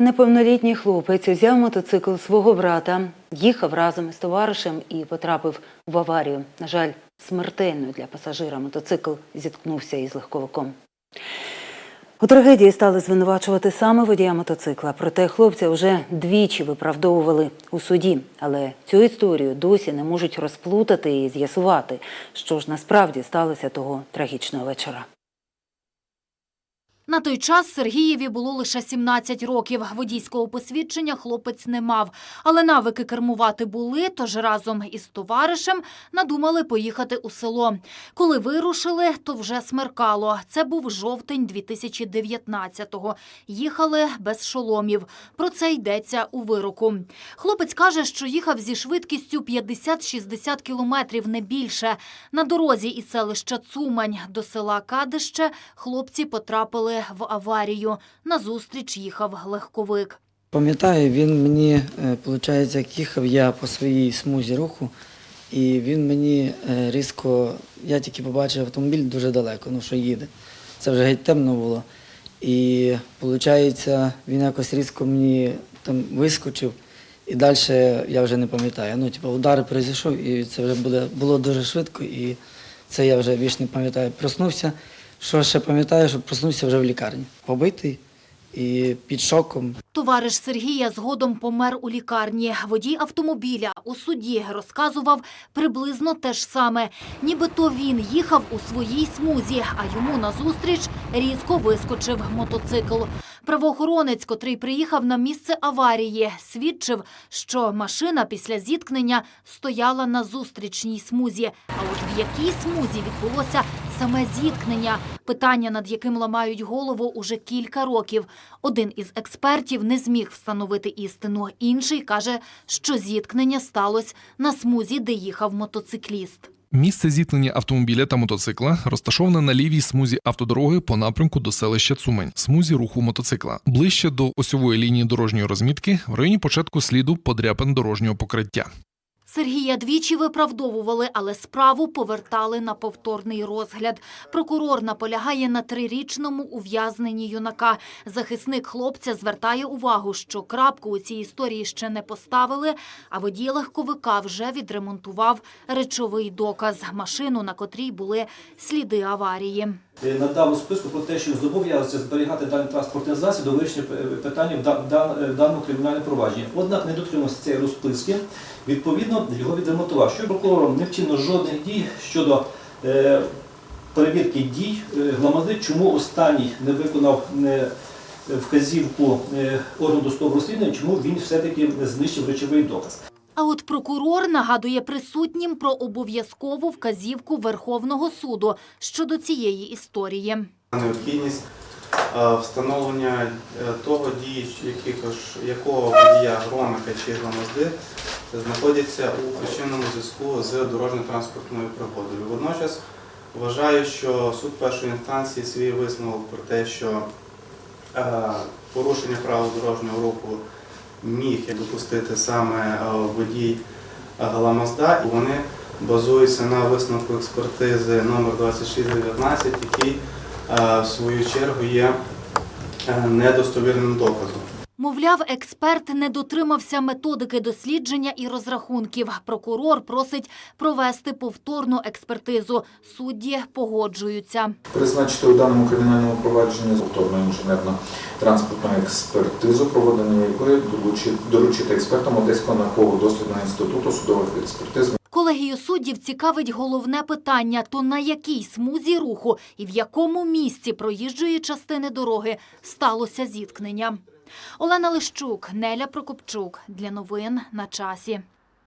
Неповнолітній хлопець взяв мотоцикл свого брата, їхав разом із товаришем і потрапив в аварію. На жаль, смертельно для пасажира мотоцикл зіткнувся із легковиком. У трагедії стали звинувачувати саме водія мотоцикла. Проте хлопця вже двічі виправдовували у суді. Але цю історію досі не можуть розплутати і з'ясувати, що ж насправді сталося того трагічного вечора. На той час Сергієві було лише 17 років. Водійського посвідчення хлопець не мав. Але навики кермувати були, тож разом із товаришем надумали поїхати у село. Коли вирушили, то вже смеркало. Це був жовтень 2019-го. Їхали без шоломів. Про це йдеться у вироку. Хлопець каже, що їхав зі швидкістю 50-60 кілометрів, не більше. На дорозі із селища Цумань до села Кадище хлопці потрапили в аварію. Назустріч їхав легковик. Пам'ятаю, він мені, виходить, як їхав я по своїй смузі руху, і він мені е, різко, я тільки побачив автомобіль дуже далеко, ну що їде. Це вже геть темно було. І виходить, він якось різко мені там вискочив, і далі я вже не пам'ятаю. Ну, типу, удар произійшов, і це вже буде, було дуже швидко, і це я вже більш не пам'ятаю. Проснувся. Що ще пам'ятаю, що проснувся вже в лікарні. Побитий і під шоком. Товариш Сергія згодом помер у лікарні. Водій автомобіля у суді розказував приблизно те ж саме. Нібито він їхав у своїй смузі, а йому назустріч різко вискочив мотоцикл. Правоохоронець, котрий приїхав на місце аварії, свідчив, що машина після зіткнення стояла на зустрічній смузі. А от в якій смузі відбулося саме зіткнення? Питання, над яким ламають голову уже кілька років. Один із експертів не зміг встановити істину. Інший каже, що зіткнення сталося на смузі, де їхав мотоцикліст. Місце зіткнення автомобіля та мотоцикла розташоване на лівій смузі автодороги по напрямку до селища Цумень, смузі руху мотоцикла, ближче до осьової лінії дорожньої розмітки в районі початку сліду подряпин дорожнього покриття. Сергія двічі виправдовували, але справу повертали на повторний розгляд. Прокурор наполягає на трирічному ув'язненні юнака. Захисник хлопця звертає увагу, що крапку у цій історії ще не поставили, а водій легковика вже відремонтував речовий доказ – машину, на котрій були сліди аварії. Е, надав у списку про те, що зобов'язується зберігати даний транспортний засіб до вирішення питання в дан- дан- даному кримінальному провадженні. Однак не дотримався цієї розписки, відповідно його відремонтував. Що прокурором не вчинено жодних дій щодо е, перевірки дій е, громади, чому останній не виконав е, вказівку е, органу досудового розслідування, чому він все-таки знищив речовий доказ. А от прокурор нагадує присутнім про обов'язкову вказівку Верховного суду щодо цієї історії. необхідність встановлення е, того дії, якого водія громика чи громадзи знаходяться у причинному зв'язку з дорожньо-транспортною пригодою. Водночас вважаю, що суд першої інстанції свій висновок про те, що е, порушення правил дорожнього руху міг допустити саме е, водій е, Галамазда, і вони базуються на висновку експертизи номер 2619, який е, в свою чергу є е, недостовірним доказом. Мовляв, експерт не дотримався методики дослідження і розрахунків. Прокурор просить провести повторну експертизу. Судді погоджуються. Призначити у даному кримінальному провадженні повторну інженерну транспортну експертизу, проведення якої доручити експертам Одеського науково-дослідного інституту судових експертиз Колегію суддів цікавить головне питання: то на якій смузі руху і в якому місці проїжджої частини дороги сталося зіткнення. Олена Лищук, Неля Прокопчук. Для новин на часі.